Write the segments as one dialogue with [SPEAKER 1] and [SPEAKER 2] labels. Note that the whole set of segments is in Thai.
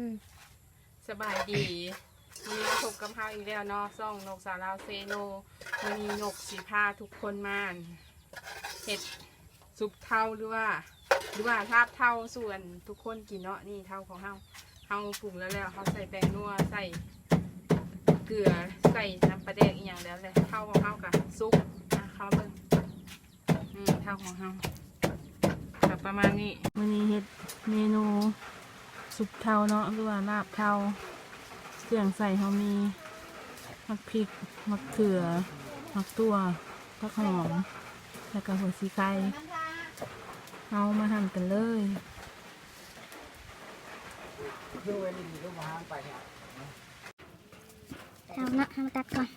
[SPEAKER 1] อืม
[SPEAKER 2] สบายดีวันนี้พบกับเฮาอีกแล้วเนาะซ่องนกสาวลาวเซโนวันนี้นกสีพาทุกคนมาเห็ดซุปเท่าหรือว่า หรือว่าลาบเท่าส่วนทุกคนกินเนาะนี่เท่าของเฮาเฮาปรุงแล้วแล้วเขาใส่แป้งนัวใส่เกลือใส่น้ำปลาแดกอีกอย่างแล้วแหละเท่าของเฮากับซุปนะเขาเบิ่งนี่เท่าของเฮากับประมาณนี้วันนี้เห็ดเมนู ซุปเท่าเนาะหรือว่าลาบเท่าเครื่องใส่เขามีมักพริกมักเขือมักตัวผักหอมแล้วก็หัวสีไก่เอามาหั่นกันเลย
[SPEAKER 3] ดูเวลีรูปมาห้างไปเนี่ย
[SPEAKER 1] เอาละเอามาตัดก่อน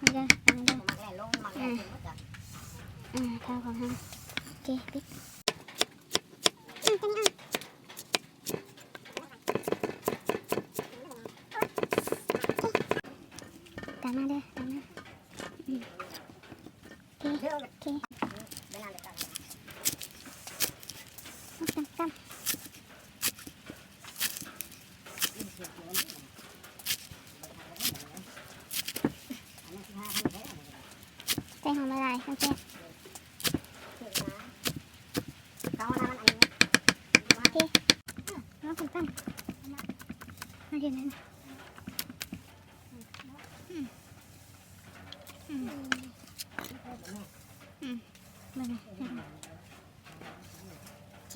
[SPEAKER 1] นี่เด้ออันนี้เด้ออืม อืมข้าวของเราโอเคปิ๊กอืมตรงนี้อะตามมาเด้อตามมาอืมโอเคโอเคตามตามใส่หอมละลายโอเคโอเคเอา ผมตั้งมาเดี๋ยวนั้นอืมอืมอืมมาเลยโอเค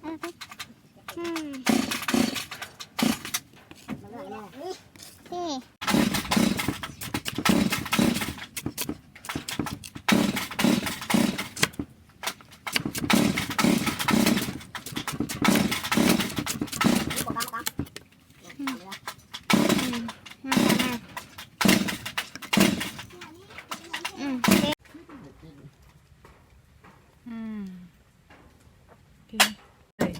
[SPEAKER 1] เอาไปอืมโอเคอืมมามาอืมโอเค
[SPEAKER 2] อืมกินเลย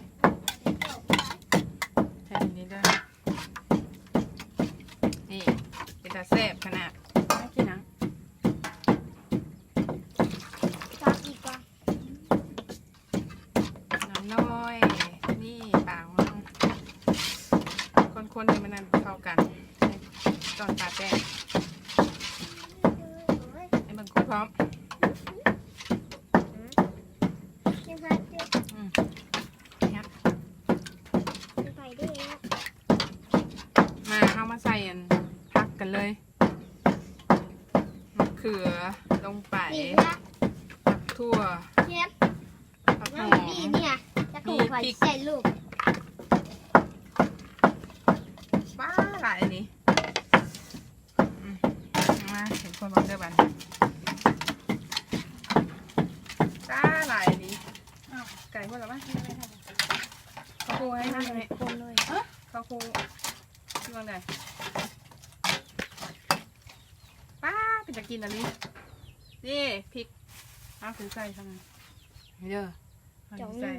[SPEAKER 2] ใส่อันนี้ด้วยนี่เป็นตาแซ่บขนาดน่ากินนะ
[SPEAKER 1] จับอีกก่อน
[SPEAKER 2] น้ำน้อย นี่ปลาของเราคนๆให้มันนั่นเข้ากันตอนปลาแป้งให้เบิ่งคนพร้อม
[SPEAKER 1] ยังพัดอยู่
[SPEAKER 2] อืมครับ
[SPEAKER 1] ไปได้แล้ว
[SPEAKER 2] มาเอามาใส่อันพั กกันเลยมะเขือลงไป
[SPEAKER 1] นี่ละ
[SPEAKER 2] ผักทั่ว
[SPEAKER 1] เทียบ
[SPEAKER 2] ผักห
[SPEAKER 1] น้อ
[SPEAKER 2] องม
[SPEAKER 1] บีเนี่ยจะถูกไฟใส่ลูก
[SPEAKER 2] ว้าหลายอันนี้อืมเอามาเห็นคนบอกเด้อบันจ้าหลายอันนี้อ้าวไก่พวกเราบ้างข้าวคูให้นั่งไหม
[SPEAKER 1] คนเลย
[SPEAKER 2] ข้าวคูที่วางไหนป้าเป็น จะกินอันนี้ นี่พริกเอาถือใส่ทำไมเด้อเอาถือใส่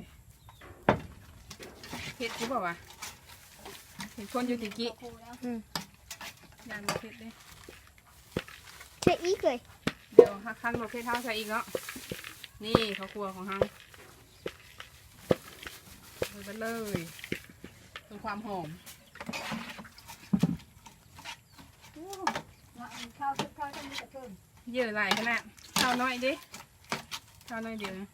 [SPEAKER 2] เผ็ดรู้เปล่าวะเห็นคนอยู่ติกี้
[SPEAKER 1] อืม
[SPEAKER 2] ยานบ่เผ็ดเลย
[SPEAKER 1] เช็คอีกเลย
[SPEAKER 2] เดี๋ยวหักคันบ่เผ็ดเท่าใส่อีกเนาะนี่ข้าวครัวของเฮาใส่ไปเลยเพิ่มความหอม
[SPEAKER 1] ข้าวชุบข้าวจะมีแต่เพิ่ม
[SPEAKER 2] เยอะหลายขนาดข้าวน้อยดิข้าวน้อยเดียวนะ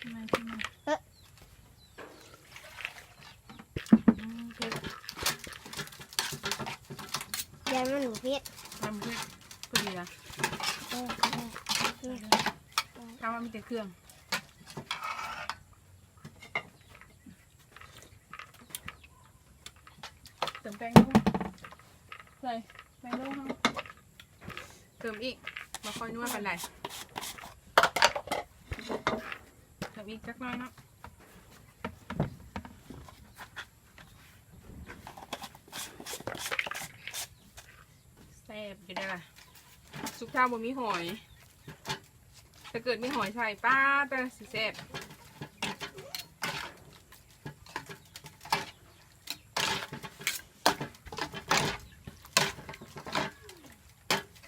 [SPEAKER 2] ทำไมทำไมอืมเผ็ด
[SPEAKER 1] ยายมันหนูเพียด
[SPEAKER 2] ทำเผ็ดพอดีนะ
[SPEAKER 1] เออ้า
[SPEAKER 2] มันมีแต่เครื่องเติมแป้งลงใส่แป้งลงค่เติมอีกมาค่อยนวดกันเลยเติมอีกสักหน่อยนะแซ่บอยู่ด้ล่ซุปข้าวบะหมี่หอย ถ้าเกิดมีหอยใส่ป้าแต่สิแซ่บ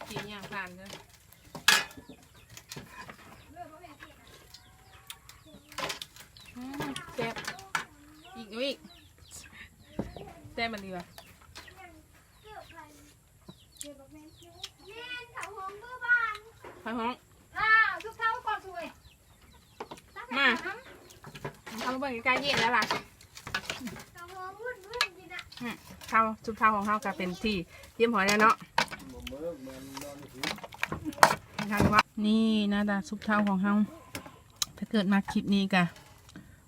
[SPEAKER 2] กินอย่างทานเลยอืมแซ่บอีกเอาอีกแซ่บมันดีว่ะ
[SPEAKER 1] แม่นเขาหงเบอร์บ้าน
[SPEAKER 2] พายห้อง
[SPEAKER 1] อ่าทุกเท่าก่อนสวย
[SPEAKER 2] มาเอามาเบิ่งใกล้ๆเย็นแล้วล่ะ
[SPEAKER 1] เขาหงวุ่นวุ่นจริงอะ
[SPEAKER 2] ข้าวซุปข้าวของข้าวก็เป็นที่เยี่ยมหอยแล้วเนาะ
[SPEAKER 3] นี่
[SPEAKER 2] น้าตาซุปเท่าของเฮาถ้าเกิดมาคลิปนี้กะ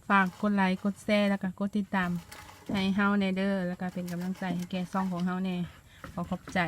[SPEAKER 2] ฝากกดไลค์กดแชร์แล้วก็กดติดตามให้เฮาแนเดอร์แล้วก็เป็นกำลังใจให้แกซ่องของเฮาแน่ขอขอบใจ